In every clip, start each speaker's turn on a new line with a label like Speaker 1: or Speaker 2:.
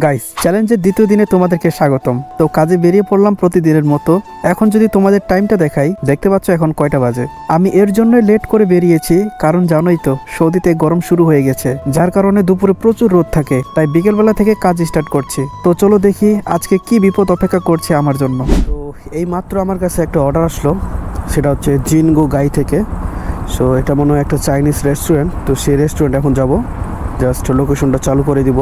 Speaker 1: Guys চ্যালেঞ্জের দ্বিতীয় দিনে তোমাদেরকে স্বাগতম। তো কাজে বেরিয়ে পড়লাম প্রতিদিনের মতো। এখন যদি তোমাদের টাইমটা দেখাই, দেখতে পাচ্ছ এখন কয়টা বাজে। আমি এর জন্যই লেট করে বেরিয়েছি, কারণ জানোই তো, সৌদিতে গরম শুরু হয়ে গেছে, যার কারণে দুপুরে প্রচুর রোদ থাকে, তাই বিকেলবেলা থেকে কাজ স্টার্ট করছি। তো চলো দেখি আজকে কি বিপদ অপেক্ষা করছে আমার জন্য। তো এই মাত্র আমার কাছে একটা অর্ডার আসলো, সেটা হচ্ছে জিনগো গাই থেকে। সো এটা মনে হয় একটা চাইনিজ রেস্টুরেন্ট তো সেই রেস্টুরেন্ট এখন যাব। জাস্ট লোকেশনটা চালু করে দিব।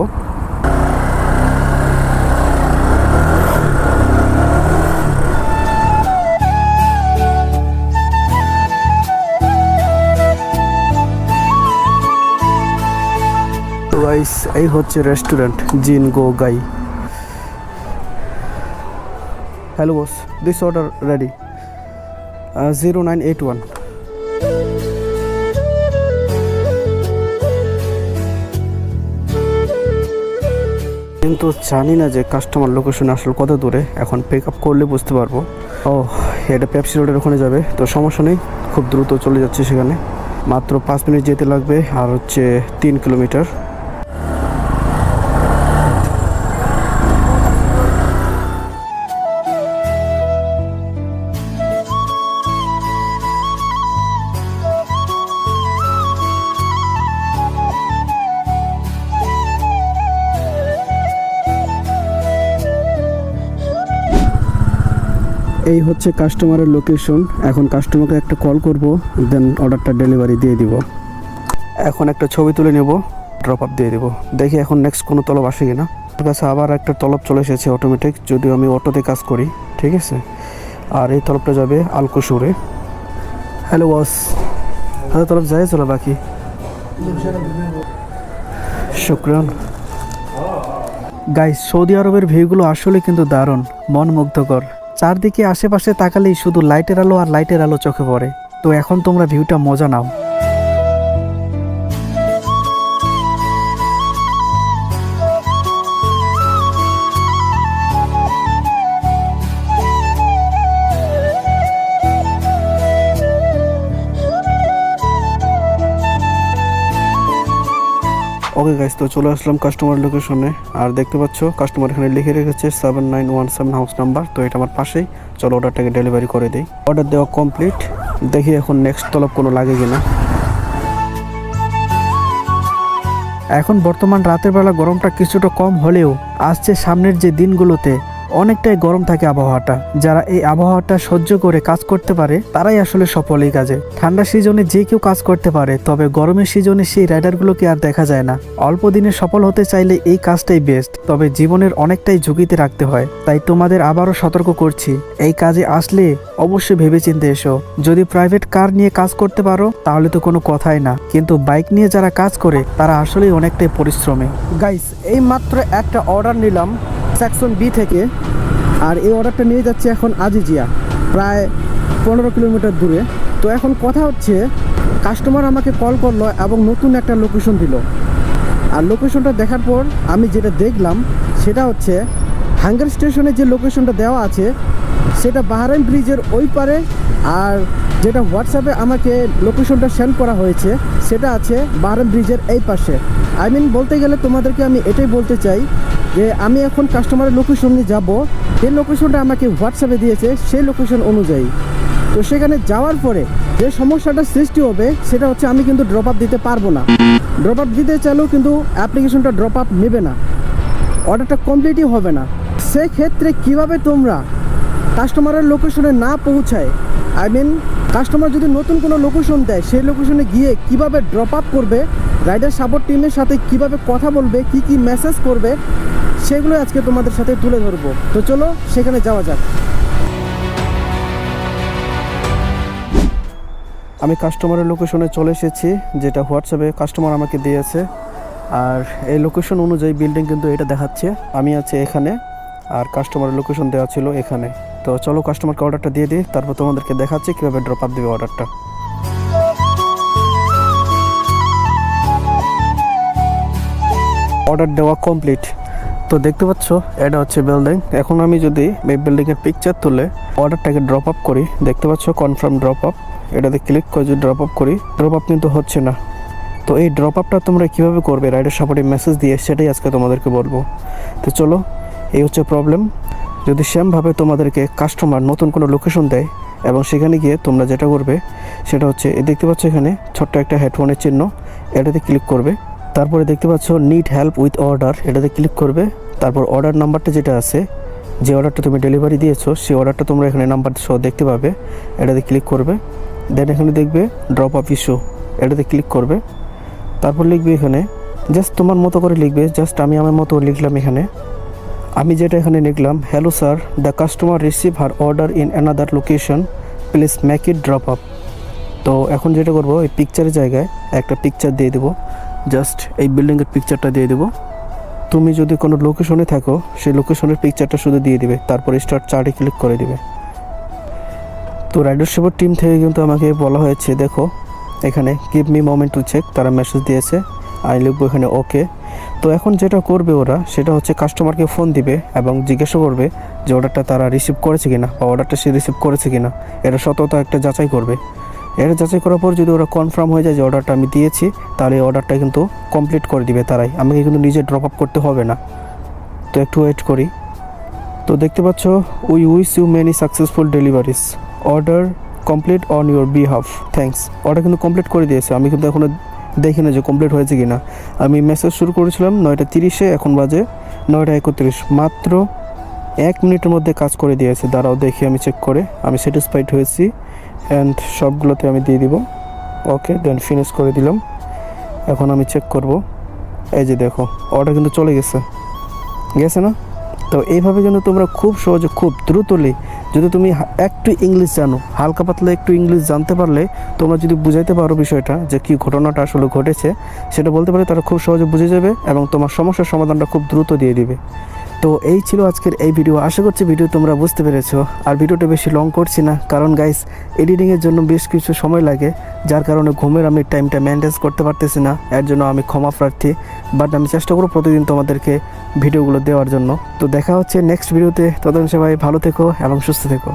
Speaker 1: রাইস এই হচ্ছে রেস্টুরেন্ট জিন গো গাই। Hello boss this order ready zero nine eight one কিন্তু জানি না যে কাস্টমার লোকেশন আসলে কত দূরে, এখন পিক আপ করলে বুঝতে পারব। ও, এটা পেপসি রোডের ওখানে যাবে, তো সমস্যা নেই, খুব দ্রুত চলে যাচ্ছে সেখানে। মাত্র পাঁচ মিনিট যেতে লাগবে, আর হচ্ছে তিন কিলোমিটার এই হচ্ছে কাস্টমারের লোকেশন এখন কাস্টমারকে একটা কল করব দেন অর্ডারটা ডেলিভারি দিয়ে দিব। এখন একটা ছবি তুলে নেব ড্রপ আপ দিয়ে দিব। দেখি এখন নেক্সট কোনো তলব আসে কিনা। আমার কাছে আবার একটা তলব চলে এসেছে অটোমেটিক যদিও আমি অটোতে কাজ করি, ঠিক আছে? আর এই তলবটা যাবে আলকুশুরে। হ্যালো বস হ্যালো তলব যায় চলো বাকি। শুক্রান। গাইস সৌদি আরবের ভিউগুলো আসলে কিন্তু দারুণ, মন মুগ্ধকর। চারদিকে আশেপাশে তাকালেই শুধু লাইটের আলো আর লাইটের আলো চোখে পড়ে। তো এখন তোমরা ভিউটা মজা নাও। ওকে গাইস তো চলে আসলাম কাস্টমার লোকেশনে আর দেখতে পাচ্ছ কাস্টমার এখানে লিখে রেখেছে seven nine one seven house number তো এটা আমার পাশেই। চলো অর্ডারটাকে ডেলিভারি করে দিই। অর্ডার দেওয়া কমপ্লিট দেখি এখন নেক্সট তলব কোনো লাগে কিনা। এখন বর্তমান রাতের বেলা গরমটা কিছুটা কম হলেও আসছে সামনের যে দিনগুলোতে। অনেকটাই গরম থাকে আবহাওয়াটা। যারা এই আবহাওয়াটা সহ্য করে কাজ করতে পারে, তারাই আসলে সফল এই কাজে। ঠান্ডা সিজনে যে কেউ কাজ করতে পারে, তবে গরমের সিজনে সেই রাইডারগুলোকে আর দেখা যায় না। অল্প দিনে সফল হতে চাইলে এই কাজটাই বেস্ট তবে জীবনের অনেকটাই ঝুঁকিতে রাখতে হয়। তাই তোমাদের আবারও সতর্ক করছি, এই কাজে আসলে অবশ্যই ভেবেচিন্তে এসো। যদি প্রাইভেট কার নিয়ে কাজ করতে পারো, তাহলে তো কোনো কথাই না। কিন্তু বাইক নিয়ে যারা কাজ করে, তারা আসলেই অনেকটাই পরিশ্রমী। গাইস এই মাত্র একটা অর্ডার নিলাম। সেকশন বি থেকে, আর এই অর্ডারটা নিয়ে যাচ্ছে এখন আজিজিয়া, প্রায় পনেরো কিলোমিটার দূরে। তো এখন কথা হচ্ছে কাস্টমার আমাকে কল করল এবং নতুন একটা লোকেশন দিল। আর লোকেশনটা দেখার পর আমি যেটা দেখলাম, সেটা হচ্ছে হাঙ্গার স্টেশনে যে লোকেশনটা দেওয়া আছে, সেটা বাহারাইন ব্রিজের ওই পারে, আর যেটা হোয়াটসঅ্যাপে আমাকে লোকেশনটা সেন্ড করা হয়েছে, সেটা আছে বাহারাইন ব্রিজের এই পাশে। আই মিন বলতে গেলে তোমাদেরকে আমি এটাই বলতে চাই যে আমি এখন কাস্টমারের লোকেশন নিয়ে যাব, যে লোকেশনটা আমাকে হোয়াটসঅ্যাপে দিয়েছে, সেই লোকেশন অনুযায়ী। তো সেখানে যাওয়ার পরে যে সমস্যাটা সৃষ্টি হবে, সেটা হচ্ছে আমি কিন্তু ড্রপ আপ দিতে পারব না। ড্রপ আপ দিতে চাইলেও কিন্তু অ্যাপ্লিকেশনটা ড্রপ আপ নেবে না। অর্ডারটা কমপ্লিটই হবে না। সেক্ষেত্রে কীভাবে তোমরা কাস্টমারের লোকেশনে না পৌঁছায়? আই মিন কাস্টমার যদি নতুন কোনো লোকেশন দেয়, সেই লোকেশনে গিয়ে কীভাবে ড্রপ আপ করবে? রাইডার সাপোর্ট টিমের সাথে কীভাবে কথা বলবে? কি কি মেসেজ করবে? সেগুলো আজকে তোমাদের সাথে তুলে ধরবো। তো চলো, সেখানে যাওয়া যাক। আমি কাস্টমারের লোকেশনে চলে এসেছি, যেটা হোয়াটসঅ্যাপে কাস্টমার আমাকে দিয়েছে। আর এই লোকেশন অনুযায়ী বিল্ডিং কিন্তু এটা দেখাচ্ছে। আমি আছি এখানে, আর কাস্টমারের লোকেশন দেওয়া ছিল এখানে। তো চলো কাস্টমারকে অর্ডারটা দিয়ে দিই, তারপর তোমাদেরকে দেখাচ্ছি কীভাবে ড্রপ আপ দেবে অর্ডারটা অর্ডার দেওয়া কমপ্লিট তো দেখতে পাচ্ছ, এটা হচ্ছে বিল্ডিং এখন আমি যদি এই বিল্ডিংয়ের পিকচার তুলে অর্ডারটাকে ড্রপ আপ করি, দেখতে পাচ্ছ কনফার্ম ড্রপ আপ এটাতে ক্লিক করে যদি ড্রপ আপ করি ড্রপ আপ কিন্তু হচ্ছে না। তো এই ড্রপ আপটা তোমরা কীভাবে করবে? রাইডার সাপোর্টে মেসেজ দিয়ে সেটাই আজকে তোমাদেরকে বলব। তো চলো, এই হচ্ছে প্রবলেম যদি সেমভাবে তোমাদেরকে কাস্টমার নতুন কোনো লোকেশন দেয় এবং সেখানে গিয়ে তোমরা যেটা করবে, সেটা হচ্ছে দেখতে পাচ্ছ এখানে ছোট্ট একটা হেডফোনের চিহ্ন, এটাতে ক্লিক করবে। তারপরে দেখতে পাচ্ছ নিড হেল্প উইথ অর্ডার এটাতে ক্লিক করবে। তারপর অর্ডার নাম্বারটা যেটা আছে, যে অর্ডারটা তুমি ডেলিভারি দিয়েছ, সেই অর্ডারটা তোমরা এখানে নাম্বার সহ দেখতে পাবে, এটাতে ক্লিক করবে। দেন এখানে দেখবে ড্রপ অফ ইস্যু এটাতে ক্লিক করবে। তারপর লিখবে এখানে জাস্ট তোমার মতো করে লিখবে জাস্ট আমি আমার মতো লিখলাম এখানে। আমি যেটা এখানে লিখলাম hello sir the customer receive her order in another location please make it drop up তো এখন যেটা করব, এই পিকচারের জায়গায় একটা পিকচার দিয়ে দেবো। জাস্ট এই বিল্ডিংয়ের পিকচারটা দিয়ে দেবো। তুমি যদি কোনো লোকেশনে থাকো, সেই লোকেশনের পিকচারটা শুধু দিয়ে দিবে, তারপর স্টার্ট চার্টে ক্লিক করে দিবে। তো রাইডার সেবার টিম থেকে কিন্তু আমাকে বলা হয়েছে, দেখো, এখানে give me moment to check তারা মেসেজ দিয়েছে আমি লিখব এখানে ওকে তো এখন যেটা করবে ওরা, সেটা হচ্ছে কাস্টমারকে ফোন দিবে এবং জিজ্ঞাসা করবে যে অর্ডারটা তারা রিসিভ করেছে কিনা, বা অর্ডারটা সে রিসিভ করেছে কিনা। এটা সততা একটা যাচাই করবে। এটা যাচাই করার পর যদি ওরা কনফার্ম হয়ে যায় যে অর্ডারটা আমি দিয়েছি, তাহলে এই অর্ডারটা কিন্তু কমপ্লিট করে দিবে তারাই। আমাকে কিন্তু নিজে ড্রপ আপ করতে হবে না। তো একটু ওয়েট করি। তো দেখতে পাচ্ছ we wish you many successful deliveries order complete on your behalf thanks order কিন্তু কমপ্লিট করে দিয়েছে। আমি কিন্তু এখনও দেখি না যে কমপ্লিট হয়েছে কি না আমি মেসেজ শুরু করেছিলাম নয়টা তিরিশে, এখন বাজে নয়টা একত্রিশ। মাত্র এক মিনিটের মধ্যে কাজ করে দিয়েছে। দাঁড়াও দেখি, আমি চেক করে। আমি স্যাটিসফাইড হয়েছি। অ্যান্ড সবগুলোতে আমি দিয়ে দিব। ওকে দেন ফিনিশ করে দিলাম। এখন আমি চেক করব। এই যে দেখো অর্ডার কিন্তু চলে গেছে। গেছে না? তো এইভাবে কিন্তু তোমরা খুব সহজে, খুব দ্রুতলি যদি তুমি একটু ইংলিশ জানো, হালকা পাতলা একটু ইংলিশ জানতে পারলে তোমরা যদি বুঝাইতে পারো বিষয়টা যে কী ঘটনাটা আসলে ঘটেছে, সেটা বলতে পারে তারা খুব সহজে বুঝে যাবে এবং তোমার সমস্যার সমাধানটা খুব দ্রুত দিয়ে দিবে। তো এই ছিল আজকের এই ভিডিও আশা করছি ভিডিও তোমরা বুঝতে পেরেছ। আর ভিডিওটা বেশি লং করছি না, কারণ গাইস এডিটিংয়ের জন্য বেশ কিছু সময় লাগে, যার কারণে ঘুমের আমি টাইমটা মেনটেন করতে পারতেছি না। এর জন্য আমি ক্ষমা প্রার্থী। বাট আমি চেষ্টা করব প্রতিদিন তোমাদেরকে ভিডিওগুলো দেওয়ার জন্য। তো দেখা হচ্ছে নেক্সট ভিডিওতে ততদিন সবাই ভালো থেকো এবং সুস্থ থেকো।